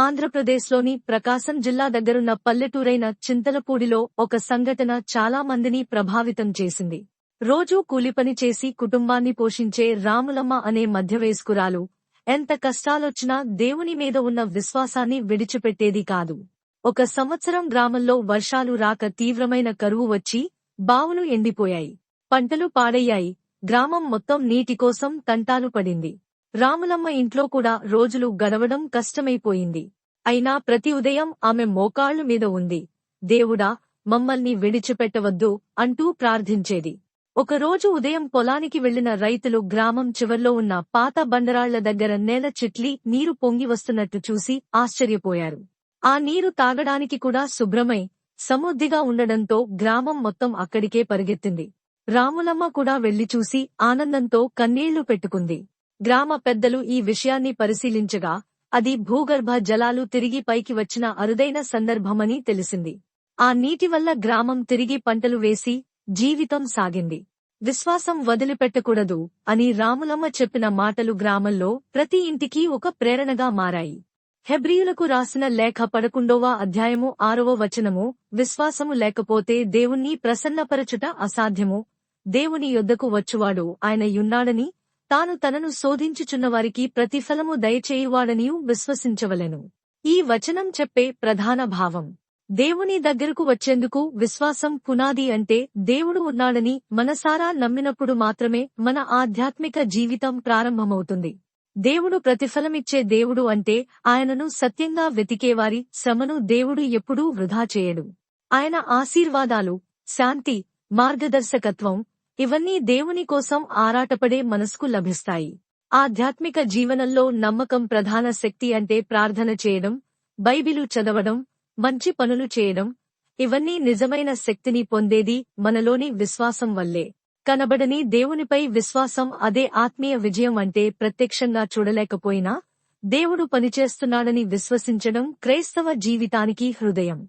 ఆంధ్రప్రదేశ్లోని ప్రకాశం జిల్లా దగ్గరున్న పల్లెటూరైన చింతలపూడిలో ఒక సంఘటన చాలా మందిని ప్రభావితం చేసింది. రోజూ కూలిపని చేసి కుటుంబాన్ని పోషించే రాములమ్మ అనే మధ్యవయస్కురాలు ఎంత కష్టాలొచ్చినా దేవుని మీద ఉన్న విశ్వాసాన్ని విడిచిపెట్టేది కాదు. ఒక సంవత్సరం గ్రామంలో వర్షాలు రాక తీవ్రమైన కరువు వచ్చి బావులు ఎండిపోయాయి. పంటలు పాడయ్యాయి. గ్రామం మొత్తం నీటి కోసం తంటాలు పడింది. రాములమ్మ ఇంట్లో కూడా రోజులు గడవడం కష్టమైపోయింది. అయినా ప్రతి ఉదయం ఆమె మోకాళ్ళు మీద ఉంది. దేవుడా మమ్మల్ని విడిచిపెట్టవద్దు అంటూ ప్రార్థించేది. ఒకరోజు ఉదయం పొలానికి వెళ్ళిన రైతులు గ్రామం చివర్లో ఉన్న పాత బండరాళ్ళ దగ్గర నేల చిట్లి నీరు పొంగి వస్తున్నట్టు చూసి ఆశ్చర్యపోయారు. ఆ నీరు తాగడానికి కూడా శుభ్రమై సమృద్ధిగా ఉండడంతో గ్రామం మొత్తం అక్కడికే పరిగెత్తింది. రాములమ్మ కూడా వెళ్ళి చూసి ఆనందంతో కన్నీళ్ళు పెట్టుకుంది. గ్రామ పెద్దలు ఈ విషయాన్ని పరిశీలించగా అది భూగర్భ జలాలు తిరిగి పైకి వచ్చిన అరుదైన సందర్భమని తెలిసింది. ఆ నీటి వల్ల గ్రామం తిరిగి పంటలు వేసి జీవితం సాగింది. విశ్వాసం వదిలిపెట్టకూడదు అని రాములమ్మ చెప్పిన మాటలు గ్రామంలో ప్రతి ఇంటికి ఒక ప్రేరణగా మారాయి. హెబ్రియులకు రాసిన లేఖ పదకొండవ అధ్యాయము ఆరవ వచనము విశ్వాసము లేకపోతే దేవుణ్ణి ప్రసన్నపరచుట అసాధ్యము. దేవుని యొద్దకు వచ్చువాడు ఆయన యున్నాడని తాను తనను శోధించుచున్నవారికి ప్రతిఫలము దయచేయువాడనియు విశ్వసించవలెను. ఈ వచనం చెప్పే ప్రధాన భావం. దేవుని దగ్గరకు వచ్చేందుకు విశ్వాసం పునాది అంటే దేవుడు ఉన్నాడని మనసారా నమ్మినప్పుడు మాత్రమే మన ఆధ్యాత్మిక జీవితం ప్రారంభమవుతుంది. దేవుడు ప్రతిఫలమిచ్చే దేవుడు అంటే ఆయనను సత్యంగా వెతికేవారి శ్రమను దేవుడు ఎప్పుడూ వృధా చేయడు. ఆయన ఆశీర్వాదాలు శాంతి మార్గదర్శకత్వం ఇవన్నీ దేవుని కోసం ఆరాటపడే మనసుకు లభిస్తాయి. ఆధ్యాత్మిక జీవనంలో నమ్మకం ప్రధాన శక్తి అంటే ప్రార్థన చేయడం బైబిలు చదవడం మంచి పనులు చేయడం ఇవన్నీ నిజమైన శక్తిని పొందేది మనలోని విశ్వాసం వల్లే. కనబడని దేవునిపై విశ్వాసం అదే ఆత్మీయ విజయం అంటే ప్రత్యక్షంగా చూడలేకపోయినా దేవుడు పనిచేస్తున్నాడని విశ్వసించడం క్రైస్తవ జీవితానికి హృదయం.